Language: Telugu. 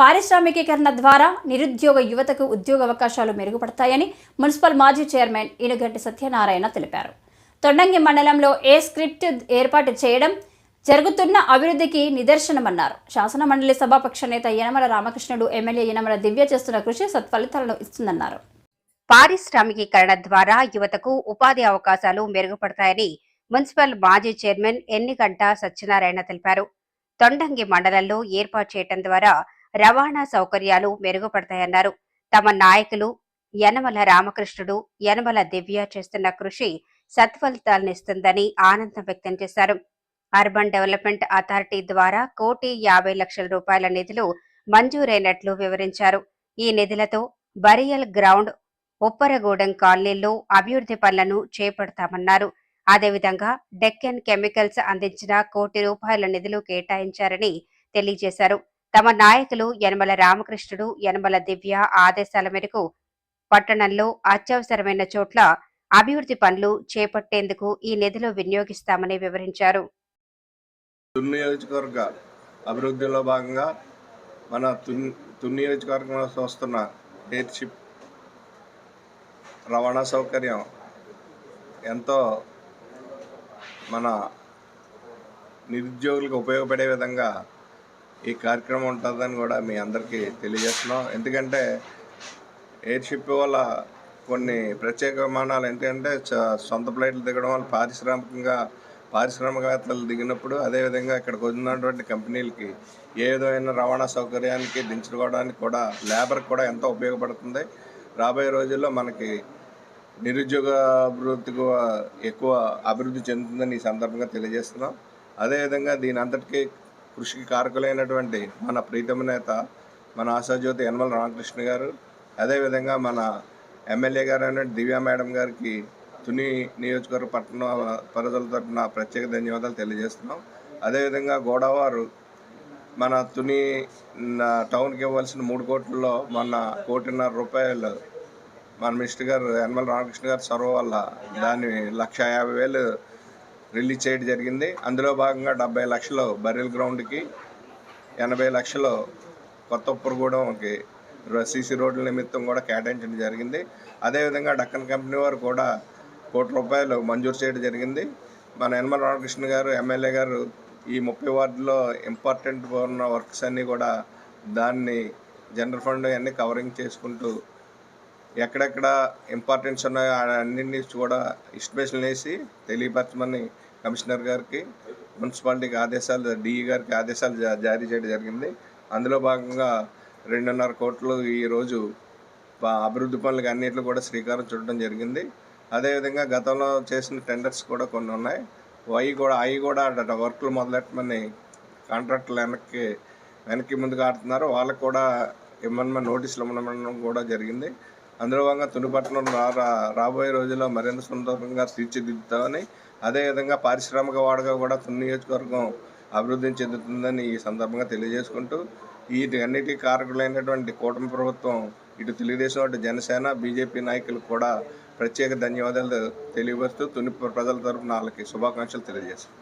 పారిశ్రామికీకరణ ద్వారా నిరుద్యోగ యువతకు ఉద్యోగ అవకాశాలు మెరుగుపడతాయని మున్సిపల్ మాజీ చైర్మన్ ఈనుగంటి సత్యనారాయణ తెలిపారు. తొండంగి మండలంలో ఏ స్క్రిప్ట్ ఏర్పాటు చేయడం జరుగుతున్న అభివృద్ధికి నిదర్శనమన్నారు. శాసన మండలి సభాపక్ష నేత యనమల రామకృష్ణుడు ఎమ్మెల్యే యనమల దివ్య చేస్తున్న కృషి సత్ఫలితాలను ఇస్తుందన్నారు. పారిశ్రామికీకరణ ద్వారా యువతకు ఉపాధి అవకాశాలు మెరుగుపడతాయని మున్సిపల్ మాజీ చైర్మన్ ఎన్నిగంట సత్యనారాయణ తెలిపారు. తొండంగి మండలంలో ఏర్పాటు చేయటం ద్వారా రవాణా సౌకర్యాలు మెరుగుపడతాయన్నారు. తమ నాయకులు యనమల రామకృష్ణుడు యనమల దివ్య చేస్తున్న కృషి సత్ఫలితాలనిస్తుందని ఆనందం వ్యక్తం చేశారు. అర్బన్ డెవలప్మెంట్ అథారిటీ ద్వారా కోటి యాభై లక్షల రూపాయల నిధులు మంజూరైనట్లు వివరించారు. ఈ నిధులతో బరియల్ గ్రౌండ్ ఉప్పరగూడెం కాలనీల్లో అభివృద్ధి పనులను చేపడతామన్నారు. అదేవిధంగా డెక్కన్ కెమికల్స్ అందించిన కోటి రూపాయల నిధులు కేటాయించారని తెలియజేశారు. తమ నాయకులు యనమల రామకృష్ణుడు యనమల దివ్య ఆదేశాల మేరకు పట్టణంలో అత్యవసరమైన చోట్ల అభివృద్ధి పనులు చేపట్టేందుకు ఈ నిధులు వినియోగిస్తామని వివరించారు. నియోజకవర్గ అభివృద్ధిలో భాగంగా మన తున్ నియోజకవర్గంలో వస్తున్న ఎయిర్షిప్ రవాణా సౌకర్యం ఎంతో మన నిరుద్యోగులకు ఉపయోగపడే విధంగా ఈ కార్యక్రమం ఉంటుందని కూడా మీ అందరికీ తెలియజేస్తున్నాం. ఎందుకంటే ఎయిర్షిప్ వల్ల కొన్ని ప్రత్యేక విమానాలు ఏంటంటే సొంత ఫ్లైట్లు దిగడం వల్ల పారిశ్రామికంగా పారిశ్రామికవేత్తలు దిగినప్పుడు అదేవిధంగా ఇక్కడికి వచ్చినటువంటి కంపెనీలకి ఏ విధమైన రవాణా సౌకర్యానికి దించుకోవడానికి కూడా లేబర్కి కూడా ఎంతో ఉపయోగపడుతుంది. రాబోయే రోజుల్లో మనకి నిరుద్యోగ అభివృద్ధికి ఎక్కువ అభివృద్ధి చెందుతుందని ఈ సందర్భంగా తెలియజేస్తున్నాం. అదేవిధంగా దీని అంతటికీ కృషికి కారకులైనటువంటి మన ప్రీతమ నేత మన ఆశాజ్యోతి యనమల రామకృష్ణ గారు అదేవిధంగా మన ఎమ్మెల్యే గారు అయిన దివ్యా మేడం గారికి తుని నియోజకవర్గ పట్టణ ప్రజల తరఫున ప్రత్యేక ధన్యవాదాలు తెలియజేస్తున్నాం. అదేవిధంగా గోదావారు మన తుని టౌన్కి ఇవ్వాల్సిన మూడు కోట్లలో మన కోటిన్నర రూపాయలు మన మినిస్టర్ గారు యనమల రామకృష్ణ గారు చొరవ వల్ల దాన్ని లక్ష యాభై వేలు రిలీజ్ చేయడం జరిగింది. అందులో భాగంగా డెబ్బై లక్షలు బర్రెల్ గ్రౌండ్కి ఎనభై లక్షలు కొత్త ఉప్పరగూడెంకి సీసీ రోడ్ల నిమిత్తం కూడా కేటాయించడం జరిగింది. అదేవిధంగా డక్కన్ కంపెనీ వారు కూడా కోటి రూపాయలు మంజూరు చేయడం జరిగింది. మన యనమల రామకృష్ణ గారు ఎమ్మెల్యే గారు ఈ ముప్పై వార్డులో ఇంపార్టెంట్ ఉన్న వర్క్స్ అన్నీ కూడా దాన్ని జనరల్ ఫండ్ అన్నీ కవరింగ్ చేసుకుంటూ ఎక్కడెక్కడ ఇంపార్టెన్స్ ఉన్నాయో అన్నింటినీ కూడా ఎస్టిమేషన్ వేసి తెలియపరచమని కమిషనర్ గారికి మున్సిపాలిటీకి ఆదేశాలు డిఈ గారికి ఆదేశాలు జా- జారీ చేయడం జరిగింది. అందులో భాగంగా రెండున్నర కోట్లు ఈరోజు అభివృద్ధి పనులకు అన్నింటిలో కూడా శ్రీకారం చుట్టడం జరిగింది. అదేవిధంగా గతంలో చేసిన టెండర్స్ కూడా కొన్ని ఉన్నాయి. అవి కూడా అవి కూడా వర్క్లు మొదలెట్టమని కాంట్రాక్టులు వెనక్కి వెనక్కి ముందుకు ఆడుతున్నారు. వాళ్ళకు కూడా ఇమ్మని నోటీసులు ఇవ్వడం కూడా జరిగింది. అందులో భాగంగా తునిపట్నం రా రాబోయే రోజుల్లో మరింత సుందరంగా తీర్చిదిద్దుతామని అదేవిధంగా పారిశ్రామిక వాడగా కూడా తుని నియోజకవర్గం అభివృద్ధి చెందుతుందని ఈ సందర్భంగా తెలియజేసుకుంటూ వీటి అన్నిటికీ కారకులైనటువంటి కూటమి ప్రభుత్వం ఇటు తెలుగుదేశం అటు జనసేన బీజేపీ నాయకులు కూడా ప్రత్యేక ధన్యవాదాలు తెలియపరుస్తూ తుని ప్రజల తరఫున వాళ్ళకి శుభాకాంక్షలు తెలియజేస్తాం.